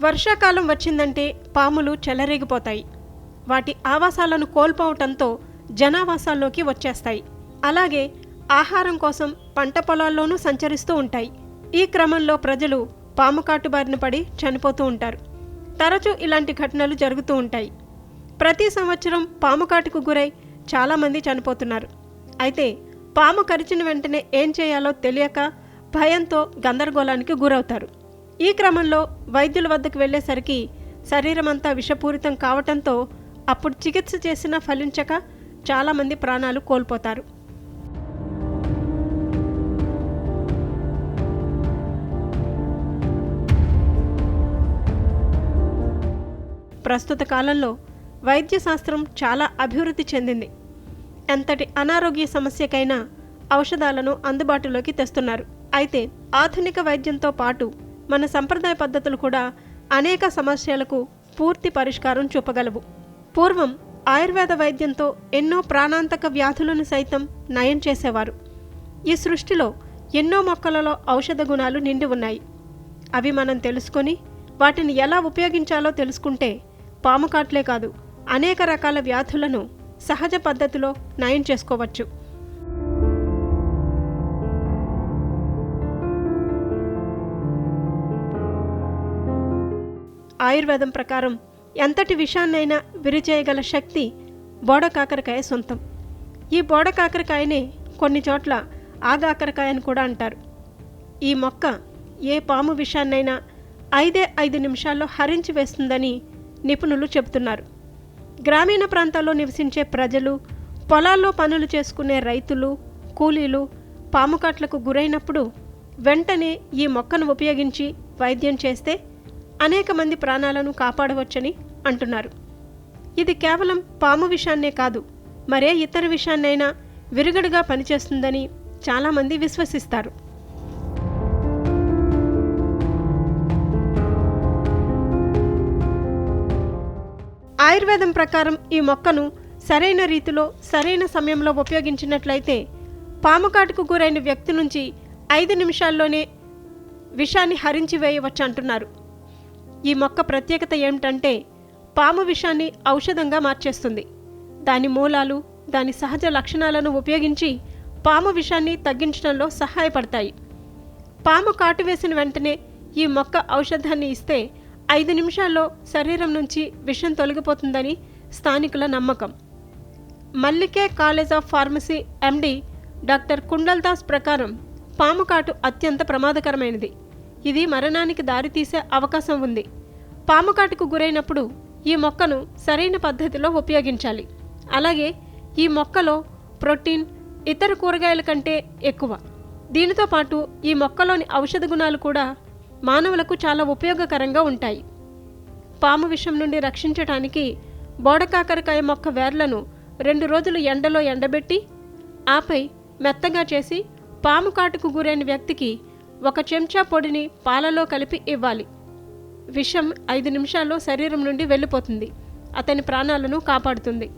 వర్షాకాలం వచ్చిందంటే పాములు చెలరేగిపోతాయి. వాటి ఆవాసాలను కోల్పోవటంతో జనావాసాల్లోకి వచ్చేస్తాయి. అలాగే ఆహారం కోసం పంట పొలాల్లోనూ సంచరిస్తూ ఉంటాయి. ఈ క్రమంలో ప్రజలు పాము కాటు బారిన పడి చనిపోతూ ఉంటారు. తరచూ ఇలాంటి ఘటనలు జరుగుతూ ఉంటాయి. ప్రతి సంవత్సరం పాము కాటుకు గురై చాలామంది చనిపోతున్నారు. అయితే పాము కరిచిన వెంటనే ఏం చేయాలో తెలియక భయంతో గందరగోళానికి గురవుతారు. ఈ క్రమంలో వైద్యుల వద్దకు వెళ్ళేసరికి శరీరమంతా విషపూరితం కావటంతో అప్పుడు చికిత్స చేసినా ఫలించక చాలామంది ప్రాణాలు కోల్పోతారు. ప్రస్తుత కాలంలో వైద్య శాస్త్రం చాలా అభివృద్ధి చెందింది. ఎంతటి అనారోగ్య సమస్యకైనా ఔషధాలను అందుబాటులోకి తెస్తున్నారు. అయితే ఆధునిక వైద్యంతో పాటు మన సంప్రదాయ పద్ధతులు కూడా అనేక సమస్యలకు పూర్తి పరిష్కారం చూపగలవు. పూర్వం ఆయుర్వేద వైద్యంతో ఎన్నో ప్రాణాంతక వ్యాధులను సైతం నయం చేసేవారు. ఈ సృష్టిలో ఎన్నో మొక్కలలో ఔషధ గుణాలు నిండి ఉన్నాయి. అవి మనం తెలుసుకొని వాటిని ఎలా ఉపయోగించాలో తెలుసుకుంటే పాము కాట్లే కాదు అనేక రకాల వ్యాధులను సహజ పద్ధతిలో నయం చేసుకోవచ్చు. ఆయుర్వేదం ప్రకారం ఎంతటి విషాన్నైనా విరిచేయగల శక్తి బోడ కాకరకాయ సొంతం. ఈ బోడ కాకరకాయనే కొన్ని చోట్ల ఆగాకరకాయ అని కూడా అంటారు. ఈ మొక్క ఏ పాము విషాన్నైనా ఐదే ఐదు నిమిషాల్లో హరించి వేస్తుందని నిపుణులు చెబుతున్నారు. గ్రామీణ ప్రాంతాల్లో నివసించే ప్రజలు పొలాల్లో పనులు చేసుకునే రైతులు కూలీలు పాముకాట్లకు గురైనప్పుడు వెంటనే ఈ మొక్కను ఉపయోగించి వైద్యం చేస్తే అనేక మంది ప్రాణాలను కాపాడవచ్చని అంటున్నారు. ఇది కేవలం పాము విషాన్నే కాదు మరే ఇతర విషయాన్నైనా విరుగడుగా పనిచేస్తుందని చాలామంది విశ్వసిస్తారు. ఆయుర్వేదం ప్రకారం ఈ మొక్కను సరైన రీతిలో సరైన సమయంలో ఉపయోగించినట్లయితే పాము కాటుకు గురైన వ్యక్తి నుంచి ఐదు నిమిషాల్లోనే విషాన్ని హరించి వేయవచ్చు అంటున్నారు ఈ మొక్క ప్రత్యేకత ఏమిటంటే పాము విషాన్ని ఔషధంగా మార్చేస్తుంది. దాని మూలాలు దాని సహజ లక్షణాలను ఉపయోగించి పాము విషాన్ని తగ్గించడంలో సహాయపడతాయి. పాము కాటు వేసిన వెంటనే ఈ మొక్క ఔషధాన్ని ఇస్తే ఐదు నిమిషాల్లో శరీరం నుంచి విషం తొలగిపోతుందని స్థానికుల నమ్మకం. Mallige college of pharmacy MD doctor Kundal Das ప్రకారం పాము కాటు అత్యంత ప్రమాదకరమైనది. ఇది మరణానికి దారితీసే అవకాశం ఉంది. పాము కాటుకు గురైనప్పుడు ఈ మొక్కను సరైన పద్ధతిలో ఉపయోగించాలి. అలాగే ఈ మొక్కలో ప్రోటీన్ ఇతర కూరగాయల కంటే ఎక్కువ. దీనితో పాటు ఈ మొక్కలోని ఔషధ గుణాలు కూడా మానవులకు చాలా ఉపయోగకరంగా ఉంటాయి. పాము విషం నుండి రక్షించటానికి బోడకాకరకాయ మొక్క వేర్లను రెండు రోజులు ఎండలో ఎండబెట్టి ఆపై మెత్తగా చేసి పాము కాటుకు గురైన వ్యక్తికి ఒక చెంచా పొడిని పాలలో కలిపి ఇవ్వాలి. విషం ఐదు నిమిషాల్లో శరీరం నుండి వెళ్ళిపోతుంది. అతని ప్రాణాలను కాపాడుతుంది.